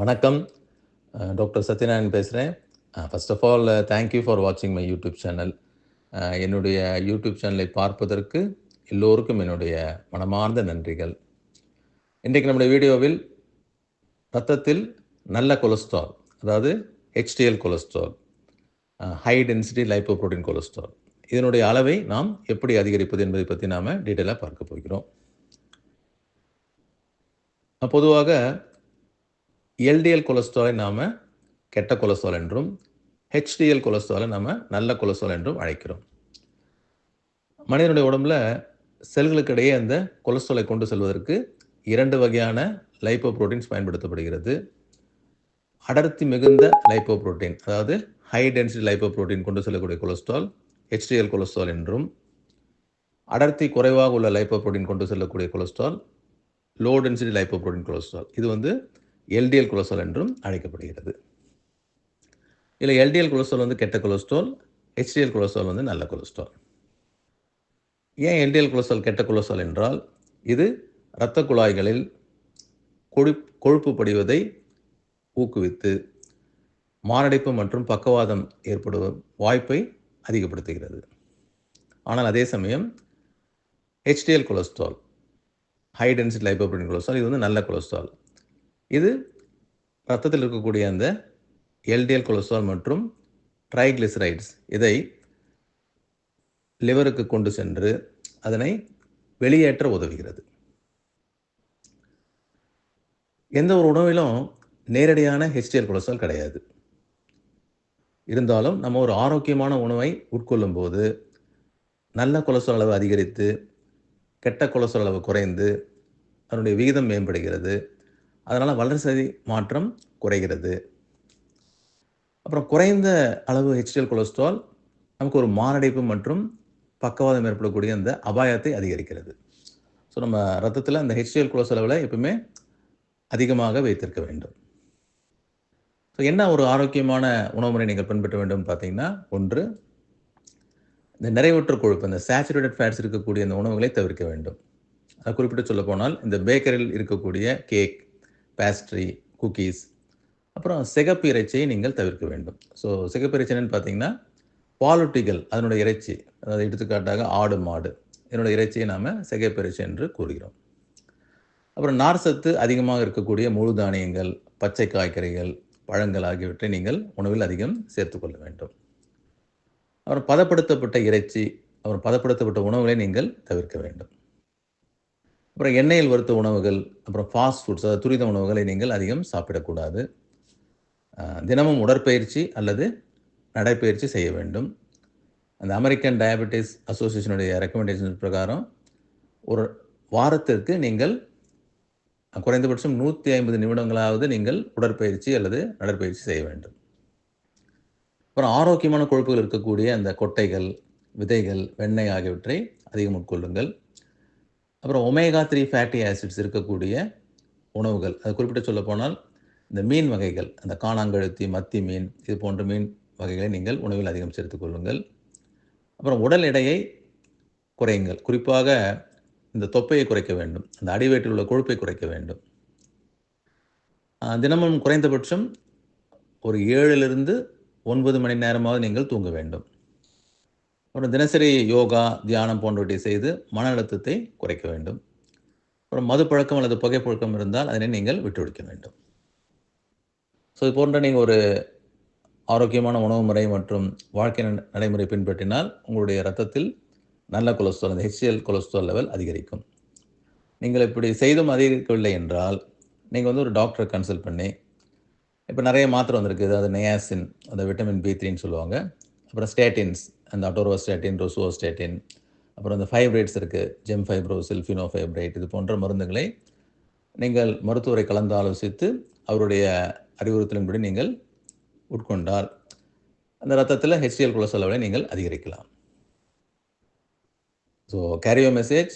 வணக்கம். டாக்டர் சத்யநாராயண் பேசுகிறேன் first of all thank you for வாட்சிங் மை யூடியூப் சேனல் என்னுடைய யூடியூப் சேனலை பார்ப்பதற்கு எல்லோருக்கும் என்னுடைய மனமார்ந்த நன்றிகள். இன்றைக்கு நம்முடைய வீடியோவில் ரத்தத்தில் நல்ல கொலஸ்ட்ரால் அதாவது HDL cholesterol high density lipoprotein cholesterol. இதனுடைய அளவை நாம் எப்படி அதிகரிப்பது என்பதை பற்றி நாம் டீட்டெயிலாக பார்க்க போகிறோம். பொதுவாக எல்டிஎல் கொலஸ்ட்ராலை நாம் கெட்ட கொலஸ்ட்ரால் என்றும் ஹெச்டிஎல் கொலஸ்ட்ராலை நாம் நல்ல கொலஸ்ட்ரால் என்றும் அழைக்கிறோம். மனிதனுடைய உடம்புல செல்களுக்கிடையே அந்த கொலஸ்ட்ராலை கொண்டு செல்வதற்கு இரண்டு வகையான லைப்போ புரோட்டீன்ஸ் பயன்படுத்தப்படுகிறது. அடர்த்தி மிகுந்த லைப்போ புரோட்டீன் அதாவது ஹை டென்சிட்டி லைப்போ புரோட்டீன் கொண்டு செல்லக்கூடிய கொலஸ்ட்ரால் ஹெச்டிஎல் கொலஸ்ட்ரால் என்றும் அடர்த்தி குறைவாக உள்ள லைப்போப்ரோட்டீன் கொண்டு செல்லக்கூடிய cholesterol low density lipoprotein cholesterol. இது வந்து எல்டிஎல் கொலஸ்ட்ரால் என்றும் அழைக்கப்படுகிறது. இதில் எல்டிஎல் கொலஸ்ட்ரால் வந்து கெட்ட கொலஸ்ட்ரால் ஹெச்டிஎல் கொலஸ்ட்ரால் வந்து நல்ல கொலஸ்ட்ரால். ஏன் எல்டிஎல் கொலஸ்ட்ரால் கெட்ட கொலஸ்ட்ரால் என்றால் இது இரத்த குழாய்களில் கொழு கொழுப்பு படிவதை ஊக்குவித்து மாரடைப்பு மற்றும் பக்கவாதம் ஏற்படும் வாய்ப்பை அதிகப்படுத்துகிறது. ஆனால் அதே சமயம் HDL cholesterol high density lipoprotein cholesterol இது வந்து நல்ல கொலஸ்ட்ரால் இது ரத்தத்தில் இருக்கக்கூடிய அந்த எல்டிஎல் கொலஸ்ட்ரால் மற்றும் ட்ரைக்ளிசரைட்ஸ் இதை லிவருக்கு கொண்டு சென்று அதனை வெளியேற்ற உதவுகிறது. எந்த ஒரு உணவிலும் நேரடியான ஹெச்டிஎல் கொலஸ்ட்ரால் கிடையாது. இருந்தாலும் நம்ம ஒரு ஆரோக்கியமான உணவை உட்கொள்ளும் போது நல்ல கொலஸ்ட்ரால் அளவு அதிகரித்து கெட்ட கொலஸ்ட்ரால் அளவு குறைந்து அதனுடைய விகிதம் மேம்படுகிறது. அதனால் வளர்ச்சி மாற்றம் குறைகிறது. அப்புறம் குறைந்த அளவு ஹெச்டிஎல் கொலஸ்ட்ரால் நமக்கு ஒரு மாரடைப்பு மற்றும் பக்கவாதம் ஏற்படக்கூடிய அந்த அபாயத்தை அதிகரிக்கிறது. ஸோ நம்ம ரத்தத்தில் அந்த ஹெச்டிஎல் கொலஸ்ட்ரால் அளவில் எப்பவுமே அதிகமாக வைத்திருக்க வேண்டும். ஸோ என்ன ஒரு ஆரோக்கியமான உணவு முறை நீங்கள் பின்பற்ற வேண்டும் பார்த்தீங்கன்னா ஒன்று இந்த நிறைவுற்ற கொழுப்பு இந்த சேச்சுரேட்டட் ஃபேட்ஸ் இருக்கக்கூடிய அந்த உணவுகளை தவிர்க்க வேண்டும். அதை குறிப்பிட்டு சொல்ல போனால் இந்த பேக்கரியில் இருக்கக்கூடிய கேக் பேஸ்ட்ரி குக்கீஸ் அப்புறம் சிகப்பு இறைச்சியை நீங்கள் தவிர்க்க வேண்டும். ஸோ சிகப்பு இறைச்சின்னு பார்த்தீங்கன்னா பாலுட்டிகள் அதனுடைய இறைச்சி அதாவது எடுத்துக்காட்டாக ஆடு மாடு இதனுடைய இறைச்சியை நாம் சிகப்பு இறைச்சி என்று கூறுகிறோம். அப்புறம் நார் சத்து அதிகமாக இருக்கக்கூடிய முழு தானியங்கள் பச்சை காய்கறிகள் பழங்கள் ஆகியவற்றை நீங்கள் உணவில் அதிகம் சேர்த்துக்கொள்ள வேண்டும். அப்புறம் பதப்படுத்தப்பட்ட இறைச்சி அப்புறம் பதப்படுத்தப்பட்ட உணவுகளை நீங்கள் தவிர்க்க வேண்டும். அப்புறம் எண்ணெயில் வறுத்த உணவுகள் அப்புறம் ஃபாஸ்ட் ஃபுட்ஸ் அதாவது துரித உணவுகளை நீங்கள் அதிகம் சாப்பிடக்கூடாது. தினமும் உடற்பயிற்சி அல்லது நடைப்பயிற்சி செய்ய வேண்டும். அந்த அமெரிக்கன் டயபெட்டிஸ் அசோசியேஷனுடைய ரெக்கமெண்டேஷன் பிரகாரம் ஒரு வாரத்திற்கு நீங்கள் குறைந்தபட்சம் நூற்றி ஐம்பது நிமிடங்களாவது நீங்கள் உடற்பயிற்சி அல்லது நடைப்பயிற்சி செய்ய வேண்டும். அப்புறம் ஆரோக்கியமான கொழுப்புகள் இருக்கக்கூடிய அந்த கொட்டைகள் விதைகள் வெண்ணெய் ஆகியவற்றை அதிகம் உட்கொள்ளுங்கள். அப்புறம் ஒமேகா த்ரீ ஃபேட்டி ஆசிட்ஸ் இருக்கக்கூடிய உணவுகள் அது குறிப்பிட்டு சொல்லப்போனால் இந்த மீன் வகைகள் அந்த காணாங்கழுத்தி மத்தி மீன் இது போன்ற மீன் வகைகளை நீங்கள் உணவில் அதிகம் சேர்த்துக்கொள்ளுங்கள் அப்புறம் உடல் எடையை குறையுங்கள். குறிப்பாக இந்த தொப்பையை குறைக்க வேண்டும் அந்த அடிவயிற்றில் உள்ள கொழுப்பை குறைக்க வேண்டும். தினமும் குறைந்தபட்சம் ஒரு ஏழிலிருந்து ஒன்பது மணி நேரமாவது நீங்கள் தூங்க வேண்டும். அப்புறம் தினசரி யோகா தியானம் போன்றவற்றை செய்து மன அழுத்தத்தை குறைக்க வேண்டும். அப்புறம் மது பழக்கம் அல்லது புகைப்பழக்கம் இருந்தால் அதனை நீங்கள் விட்டுவிடிக்க வேண்டும். ஸோ இது போன்ற நீங்கள் ஒரு ஆரோக்கியமான உணவு முறை மற்றும் வாழ்க்கை நடைமுறை பின்பற்றினால் உங்களுடைய ரத்தத்தில் நல்ல கொலஸ்ட்ரால் அந்த ஹெச்சிஎல் கொலஸ்ட்ரால் லெவல் அதிகரிக்கும். நீங்கள் இப்படி செய்தும் அதிகரிக்கவில்லை என்றால் நீங்கள் வந்து ஒரு டாக்டரை கன்சல்ட் பண்ணி இப்போ நிறைய மாத்திரை வந்திருக்கு. அதாவது நயாசின் அந்த விட்டமின் பி த்ரீன்னு சொல்லுவாங்க. அப்புறம் ஸ்டேட்டின்ஸ் அந்த அட்டோரோஸ்டேட்டின் ரொசுவோஸ்டேட்டின் அப்புறம் அந்த ஃபைப்ரேட்ஸ் இருக்குது ஜெம் ஃபைப்ரோ ஃபினோ ஃபைப்ரேட் இது போன்ற மருந்துகளை நீங்கள் மருத்துவரை கலந்து ஆலோசித்து அவருடைய அறிவுறுத்தலின்படி நீங்கள் உட்கொண்டால் அந்த ரத்தத்தில் ஹெச்டிஎல் கொலஸ்ட்ரால் லெவலை நீங்கள் அதிகரிக்கலாம். ஸோ கேரியோ மெசேஜ்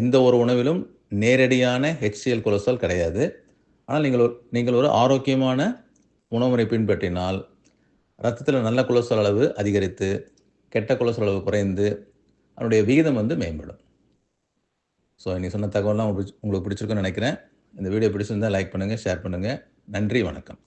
எந்த ஒரு உணவிலும் நேரடியான ஹெச்சிஎல் கொலஸ்ட்ரால் கிடையாது. ஆனால் நீங்கள் ஒரு நீங்கள் ஒரு ஆரோக்கியமான உணவுமுறை பின்பற்றினால் ரத்தத்தில் நல்ல கொலஸ்ட்ரால் அளவு அதிகரித்து கெட்ட கொலஸ்ட்ரால் அளவு குறைந்து அதனுடைய விகிதம் வந்து மேம்படும். ஸோ இன்னைக்கு சொன்ன தகவலாம் உங்களுக்கு பிடிச்சிருக்குன்னு நினைக்கிறேன். இந்த வீடியோ பிடிச்சிருந்தா லைக் பண்ணுங்கள் ஷேர் பண்ணுங்கள் நன்றி வணக்கம்.